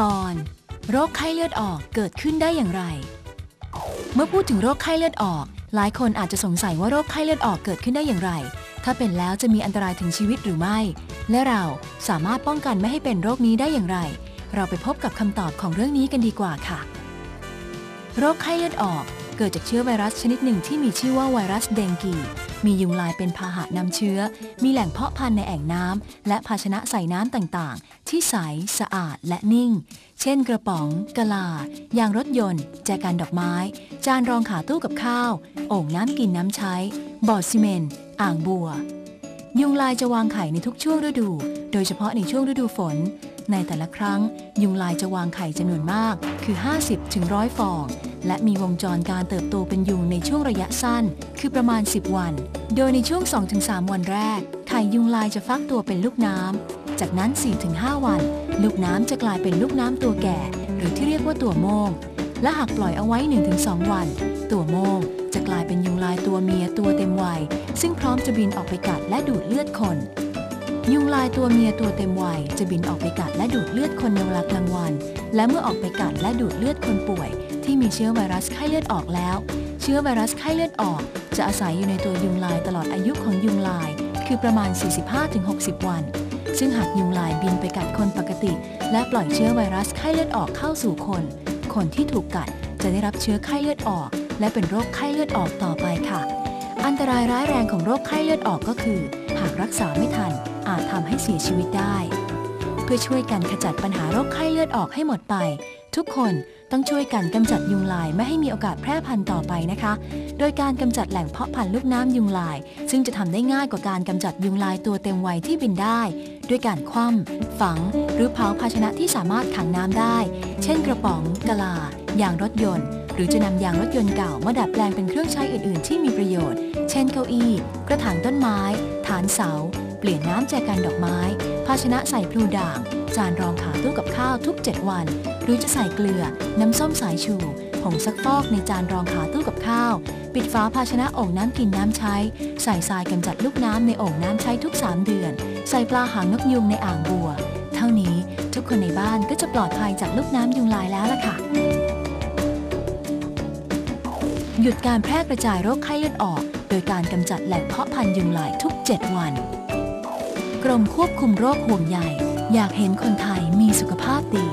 ตอน โรคไข้เลือดออกเกิดขึ้นได้อย่างไร เมื่อพูดถึงโรคไข้เลือดออก หลายคนอาจจะสงสัยว่าโรคไข้เลือดออกเกิดขึ้นได้อย่างไร ถ้าเป็นแล้วจะมีอันตรายถึงชีวิตหรือไม่ และเราสามารถป้องกันไม่ให้เป็นโรคนี้ได้อย่างไร เราไปพบกับคำตอบของเรื่องนี้กันดีกว่าค่ะ โรคไข้เลือดออกเกิดจากเชื้อไวรัสชนิดหนึ่งที่มีชื่อว่าไวรัสเดงกี มียุงลายเป็นพาหะนำเชื้อ มีแหล่งเพาะพันธุ์ในแอ่งน้ำและภาชนะใส่น้ำต่างๆ ที่ใส สะอาดและนิ่ง เช่นกระป๋อง กะลายางรถยนต์ แจกันดอกไม้ จานรองขาตู้กับข้าว โอ่งน้ำกินน้ำใช้ บ่อซีเมนต์ อ่างบัว ยุงลายจะวางไข่ในทุกช่วงฤดู โดยเฉพาะในช่วงฤดูฝน ในแต่ละครั้ง ยุงลายจะวางไข่จำนวนมาก คือ 50ถึงร้อยฟอง และมีวงจรการเติบโตเป็นยุงในช่วงระยะสั้น คือประมาณ 10 วัน โดยในช่วง 2-3 วันแรก ไข่ยุงลายจะฟักตัวเป็นลูกน้ำ จากนั้น 4-5 วัน ลูกน้ำจะกลายเป็นลูกน้ำตัวแก่ หรือที่เรียกว่าตัวโมง และหากปล่อยเอาไว้ 1-2 วัน ตัวโมงจะกลายเป็นยุงลายตัวเมียตัวเต็มวัย ซึ่งพร้อมจะบินออกไปกัดและดูดเลือดคน ยุงลายตัวเมียตัวเต็มวัยจะบินออกไปกัดและดูดเลือดคนในเวลากลางวัน และเมื่อออกไปกัดและดูดเลือดคนป่วย ที่มีเชื้อไวรัสไข้เลือดออกแล้ว เชื้อไวรัสไข้เลือดออก จะอาศัยอยู่ในตัวยุงลายตลอดอายุของยุงลาย คือประมาณ 45-60 วัน ซึ่งหากยุงลายบินไปกัดคนปกติ และปล่อยเชื้อไวรัสไข้เลือดออกเข้าสู่คน คนที่ถูกกัดจะได้รับเชื้อไข้เลือดออก และเป็นโรคไข้เลือดออกต่อไปค่ะ อันตรายร้ายแรงของโรคไข้เลือดออกก็คือ หากรักษาไม่ทันอาจทำให้เสียชีวิตได้ เพื่อช่วยกันขจัดปัญหาโรคไข้เลือดออกให้หมดไป ทุกคนต้องช่วยกันกำจัดยุงลายไม่ให้มีโอกาสแพร่พันธุ์ต่อไปนะคะ โดยการกำจัดแหล่งเพาะพันธุ์ลูกน้ำยุงลาย ซึ่งจะทำได้ง่ายกว่าการกำจัดยุงลายตัวเต็มวัยที่บินได้ ด้วยการคว่ำฝัง หรือเผาภาชนะที่สามารถขังน้ำได้ เช่นกระป๋อง กะลายางรถยนต์ หรือจะนำยางรถยนต์เก่ามาดัดแปลงเป็นเครื่องใช้อื่น ๆ ที่มีประโยชน์ เช่นเก้าอี้ กระถางต้นไม้ ฐานเสา เปลี่ยนน้ำแจกันดอกไม้ ภาชนะใส่พลูด่าง จานรองขาตู้กับ ข้าวทุก 7 วัน หรือจะใส่เกลือ น้ำส้มสายชู ผงซักฟอกในจานรองขาตู้กับข้าว ปิดฝาภาชนะโอ่งน้ำกินน้ำใช้ ใส่ทรายกำจัดลูกน้ำในโอ่งน้ำใช้ทุก 3 เดือน ใส่ปลาหางนกยุงในอ่างบัว เท่านี้ทุกคนในบ้านก็จะปลอดภัยจากลูกน้ำยุงลายแล้วล่ะค่ะ หยุดการแพร่กระจายโรคไข้เลือดออก โดยการกำจัดแหล่งเพาะพันธุ์ยุงลายทุก 7 วัน กรมควบคุมโรคห่วงใย อยากเห็นคนไทยมีสุขภาพดี